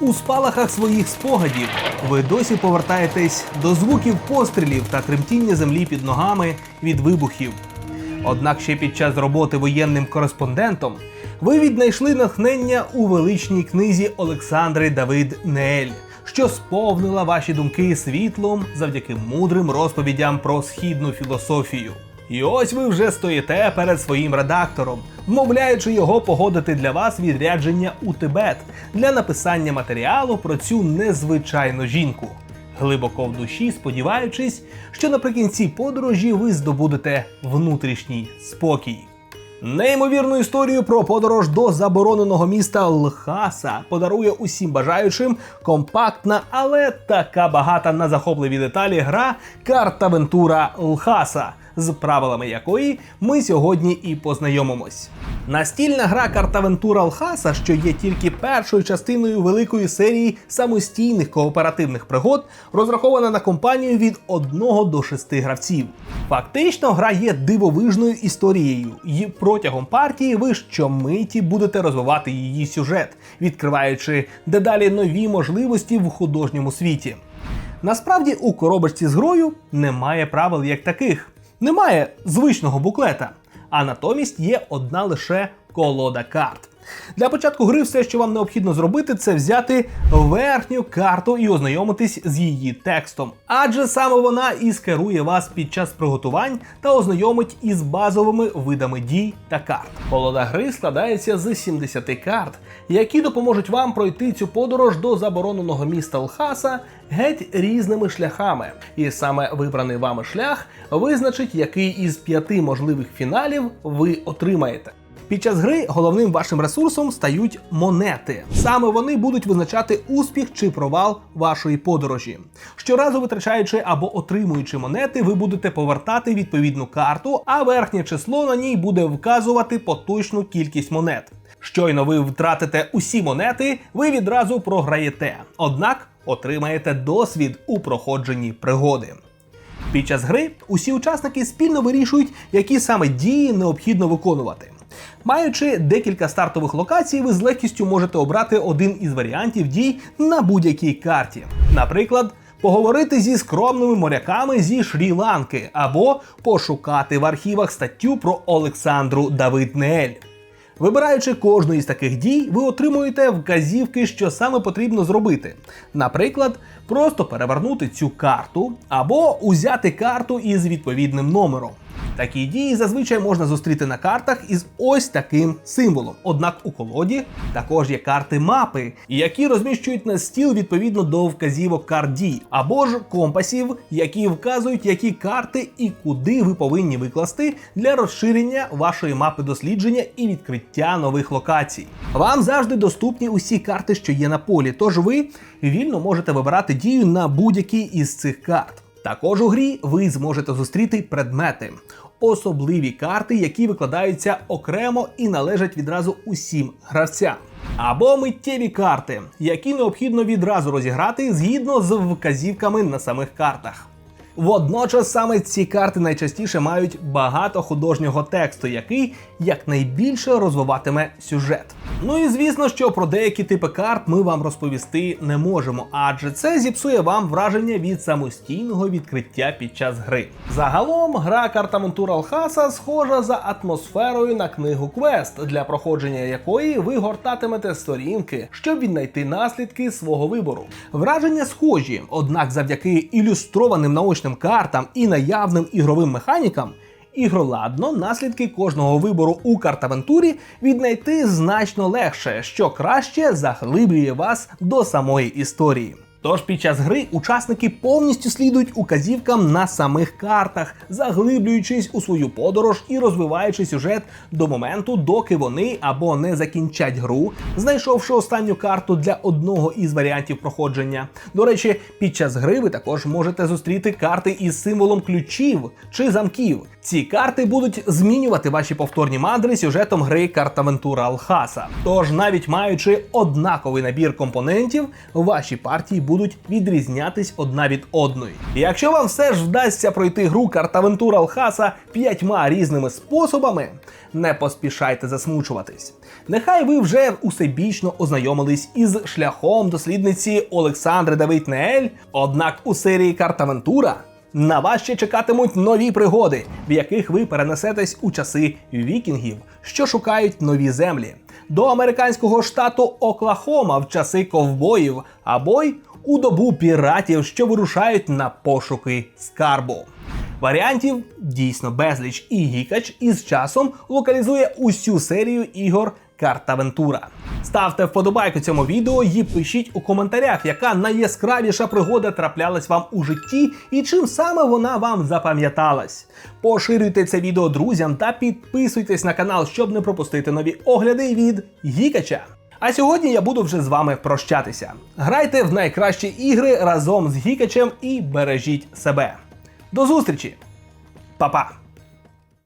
У спалахах своїх спогадів ви досі повертаєтесь до звуків пострілів та тремтіння землі під ногами від вибухів. Однак ще під час роботи воєнним кореспондентом ви віднайшли натхнення у величній книзі Олександри Давид Неель, що сповнила ваші думки світлом завдяки мудрим розповідям про східну філософію. І ось ви вже стоїте перед своїм редактором, вмовляючи його погодити для вас відрядження у Тибет для написання матеріалу про цю незвичайну жінку глибоко в душі сподіваючись, що наприкінці подорожі ви здобудете внутрішній спокій. Неймовірну історію про подорож до забороненого міста Лхаса подарує усім бажаючим компактна, але така багата на захопливі деталі гра Карта Вентура Лхаса, з правилами якої ми сьогодні і познайомимось. Настільна гра Картавентура Алхаса, що є тільки першою частиною великої серії самостійних кооперативних пригод, розрахована на компанію від 1 до 6 гравців. Фактично, гра є дивовижною історією, і протягом партії ви щомиті будете розвивати її сюжет, відкриваючи дедалі нові можливості в художньому світі. Насправді у коробочці з грою немає правил як таких, немає звичного буклета а натомість є одна лише колода карт. Для початку гри все, що вам необхідно зробити, це взяти верхню карту і ознайомитись з її текстом. Адже саме вона і скерує вас під час приготувань та ознайомить із базовими видами дій та карт. Колода гри складається з 70 карт, які допоможуть вам пройти цю подорож до забороненого міста Лхаса геть різними шляхами. І саме вибраний вами шлях визначить, який із п'яти можливих фіналів ви отримаєте. Під час гри головним вашим ресурсом стають монети. Саме вони будуть визначати успіх чи провал вашої подорожі. Щоразу витрачаючи або отримуючи монети, ви будете повертати відповідну карту, а верхнє число на ній буде вказувати поточну кількість монет. Щойно ви втратите усі монети, ви відразу програєте, однак отримаєте досвід у проходженні пригоди. Під час гри усі учасники спільно вирішують, які саме дії необхідно виконувати. Маючи декілька стартових локацій, ви з легкістю можете обрати один із варіантів дій на будь-якій карті. Наприклад, поговорити зі скромними моряками зі Шрі-Ланки або пошукати в архівах статтю про Олександру Давиднеель. Вибираючи кожну із таких дій, ви отримуєте вказівки, що саме потрібно зробити. Наприклад, просто перевернути цю карту або узяти карту із відповідним номером. Такі дії зазвичай можна зустріти на картах із ось таким символом. Однак у колоді також є карти мапи, які розміщують на стіл відповідно до вказівок карт дій, або ж компасів, які вказують, які карти і куди ви повинні викласти для розширення вашої мапи дослідження і відкриття нових локацій. Вам завжди доступні усі карти, що є на полі, тож ви вільно можете вибирати дію на будь-якій із цих карт. Також у грі ви зможете зустріти предмети, особливі карти, які викладаються окремо і належать відразу усім гравцям. Або миттєві карти, які необхідно відразу розіграти згідно з вказівками на самих картах. Водночас саме ці карти найчастіше мають багато художнього тексту, який якнайбільше розвиватиме сюжет. Ну і звісно, що про деякі типи карт ми вам розповісти не можемо, адже це зіпсує вам враження від самостійного відкриття під час гри. Загалом гра карта Монтура Алхаса схожа за атмосферою на книгу Квест, для проходження якої ви гортатимете сторінки, щоб віднайти наслідки свого вибору. Враження схожі, однак завдяки ілюстрованим наочним картам і наявним ігровим механікам. Ігроладно наслідки кожного вибору у картавентурі віднайти значно легше, що краще заглиблює вас до самої історії. Тож під час гри учасники повністю слідують указівкам на самих картах, заглиблюючись у свою подорож і розвиваючи сюжет до моменту, доки вони або не закінчать гру, знайшовши останню карту для одного із варіантів проходження. До речі, під час гри ви також можете зустріти карти із символом ключів чи замків. Ці карти будуть змінювати ваші повторні мандри сюжетом гри Картавентура Алхаса. Тож, навіть маючи однаковий набір компонентів, ваші партії будуть будуть відрізнятись одна від одної. І якщо вам все ж вдасться пройти гру Картавентура Алхаса п'ятьма різними способами, не поспішайте засмучуватись. Нехай ви вже усебічно ознайомились із шляхом дослідниці Олександри Давид Неель, однак у серії Картавентура на вас ще чекатимуть нові пригоди, в яких ви перенесетесь у часи вікінгів, що шукають нові землі, до американського штату Оклахома в часи ковбоїв, або й у добу піратів, що вирушають на пошуки скарбу. Варіантів дійсно безліч, і Гікач із часом локалізує усю серію ігор Картавентура. Ставте вподобайку цьому відео і пишіть у коментарях, яка найяскравіша пригода траплялась вам у житті і чим саме вона вам запам'яталась. Поширюйте це відео друзям та підписуйтесь на канал, щоб не пропустити нові огляди від Гікача. А сьогодні я буду вже з вами прощатися. Грайте в найкращі ігри разом з Гікачем і бережіть себе. До зустрічі! Па-па!